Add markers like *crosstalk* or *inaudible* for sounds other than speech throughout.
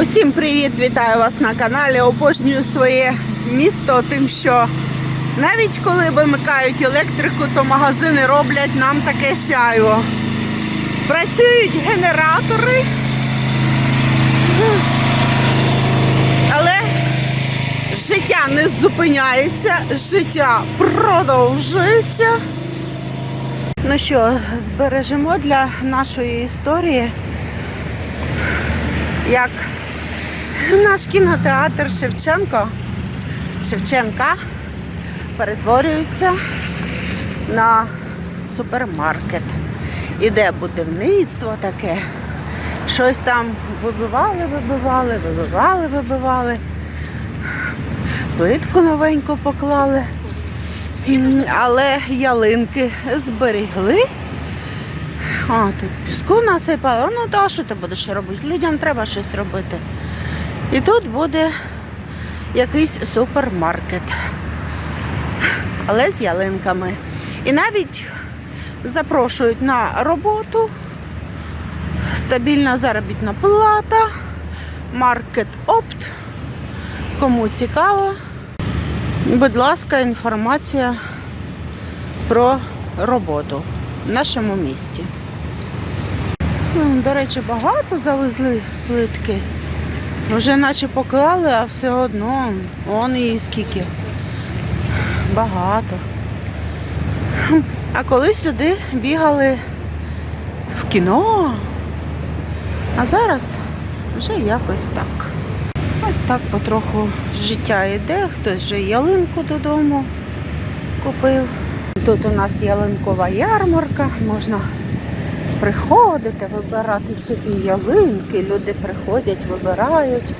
Усім привіт! Вітаю вас на каналі. Обожнюю своє місто, тим, що навіть коли вимикають електрику, то магазини роблять нам таке сяйво. Працюють генератори, але життя не зупиняється, життя продовжується. Ну що, збережемо для нашої історії, як наш кінотеатр Шевченко Шевченка перетворюється на супермаркет. Іде будівництво таке. Щось там вибивали, вибивали, вибивали, вибивали. Плитку новеньку поклали. Але ялинки зберігли. А, тут піску насипали. Ну та що ти будеш робити? Людям треба щось робити. І тут буде якийсь супермаркет. Але з ялинками. І навіть запрошують на роботу. Стабільна заробітна плата, маркет опт. Кому цікаво, будь ласка, інформація про роботу в нашому місті. Ну, До речі, багато завезли плитки. Вже наче поклали, а все одно он і скільки. Багато. А коли сюди бігали в кіно, а зараз вже якось так. Ось так потроху життя йде, хтось вже ялинку додому купив. Тут у нас ялинкова ярмарка, можна приходити, вибирати собі ялинки. Люди приходять, вибирають.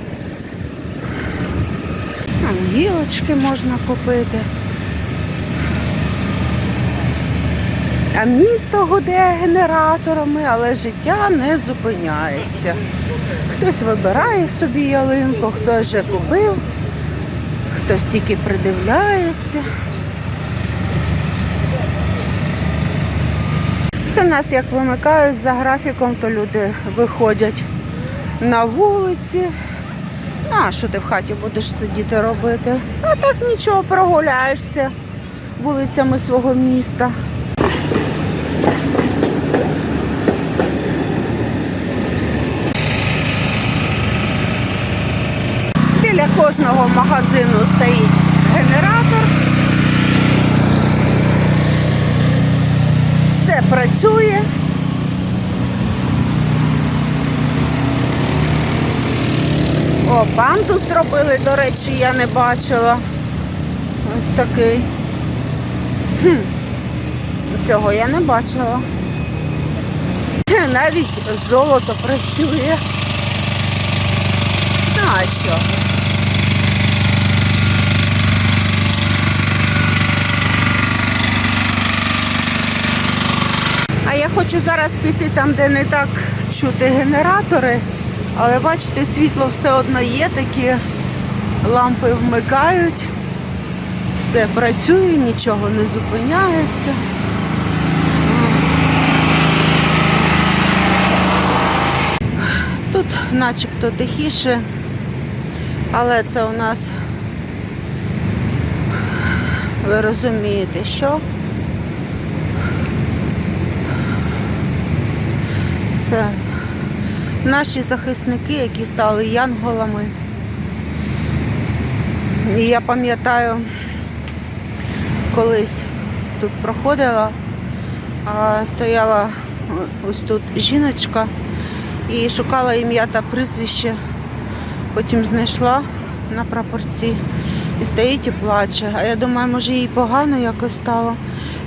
Там гілочки можна купити. А місто гуде генераторами, але життя не зупиняється. Хтось вибирає собі ялинку, хтось вже купив, хтось тільки придивляється. Це нас як вимикають за графіком, то люди виходять на вулиці. А що ти в хаті будеш сидіти робити? А так нічого, прогуляєшся вулицями свого міста. Біля кожного магазину стоїть генератор. Все працює. О, пандус зробили, до речі, я не бачила. Ось такий. Хм. Цього я не бачила. Навіть золото працює. А що? А я хочу зараз піти там, де не так чути генератори, але бачите, світло все одно є, такі лампи вмикають, все працює, нічого не зупиняється. Тут начебто тихіше, але це у нас, ви розумієте, що? Це наші захисники, які стали янголами. І я пам'ятаю, колись тут проходила, стояла ось тут жіночка і шукала ім'я та прізвище. Потім знайшла на прапорці і стоїть і плаче. А я думаю, може їй погано якось стало.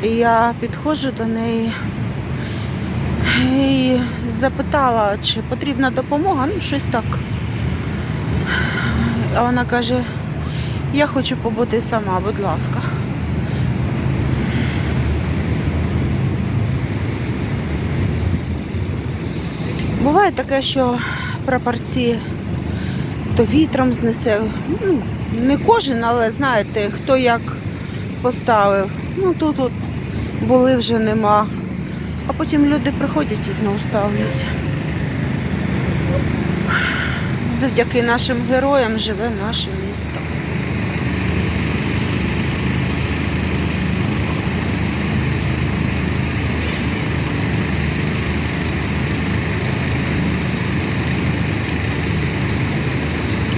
І я підходжу до неї і запитала, чи потрібна допомога, ну щось так. А вона каже, я хочу побути сама, будь ласка. Буває таке, що прапорці то вітром знесе. Ну, не кожен, але знаєте, хто як поставив. Ну тут от були вже нема. А потім люди приходять і знову ставлять. Завдяки нашим героям живе наше місто.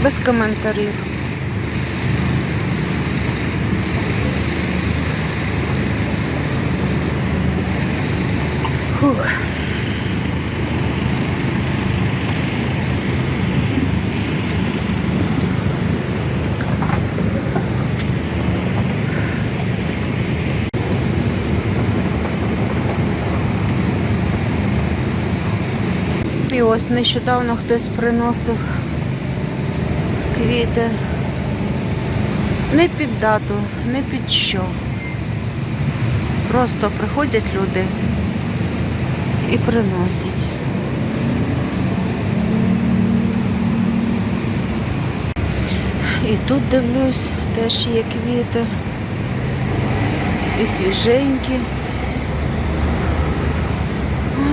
Без коментарів. Фух. І ось нещодавно хтось приносив квіти. Не під дату, не під що. Просто приходять люди і приносять. І тут дивлюсь, теж є квіти. І свіженькі.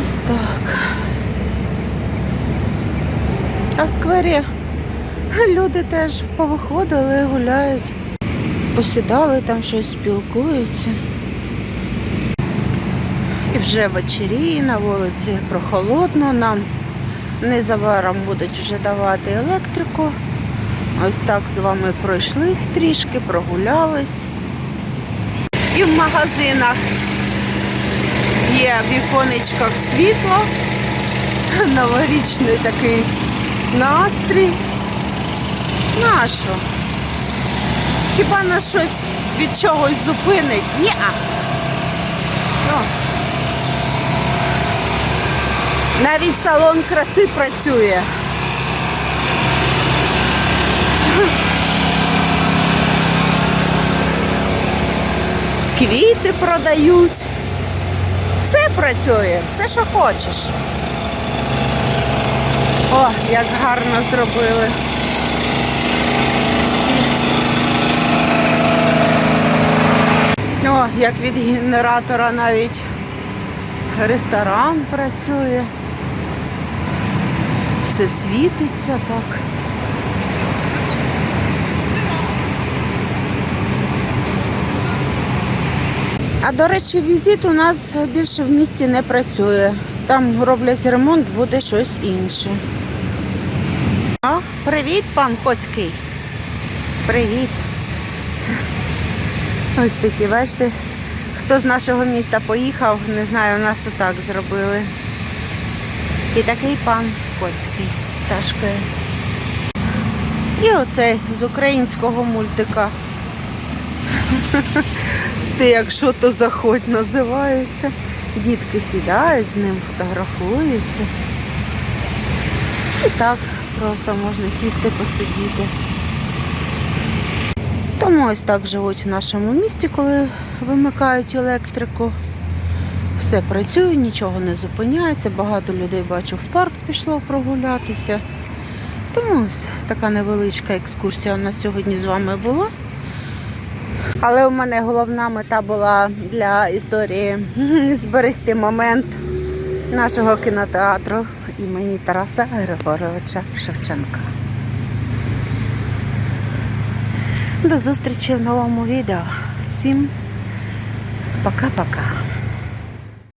Ось так. А в сквері люди теж повиходили, гуляють, посідали там щось спілкуються. Вже вечері на вулиці прохолодно. Нам незабаром будуть вже давати електрику. Ось так з вами пройшлись трішки, прогулялись. І в магазинах є в віконечках світло, новорічний такий настрій. Нащо? Хіба нас щось від чогось зупинить? Ні-а. Ну. Навіть салон краси працює. Квіти продають. Все працює, все, що хочеш. О, як гарно зробили. О, як від генератора навіть ресторан працює. Все світиться так. А до речі, візит у нас більше в місті не працює. Там роблять ремонт, буде щось інше. А, привіт, пан Коцький. Привіт. Ось такі, бачите, хто з нашого міста поїхав, не знаю, у нас отак зробили. І такий пан Коцький з пташкою. І оцей з українського мультика. *laughs* Ти якщо то заходь називається. Дітки сідають, з ним фотографуються. І так просто можна сісти посидіти. Тому ось так живуть в нашому місті, коли вимикають електрику. Все працює, нічого не зупиняється. Багато людей бачу в парк пішло прогулятися. Тому ось така невеличка екскурсія у нас сьогодні з вами була. Але у мене головна мета була для історії *laughs* зберегти момент нашого кінотеатру імені Тараса Григоровича Шевченка. До зустрічі в новому відео. Всім пока-пока.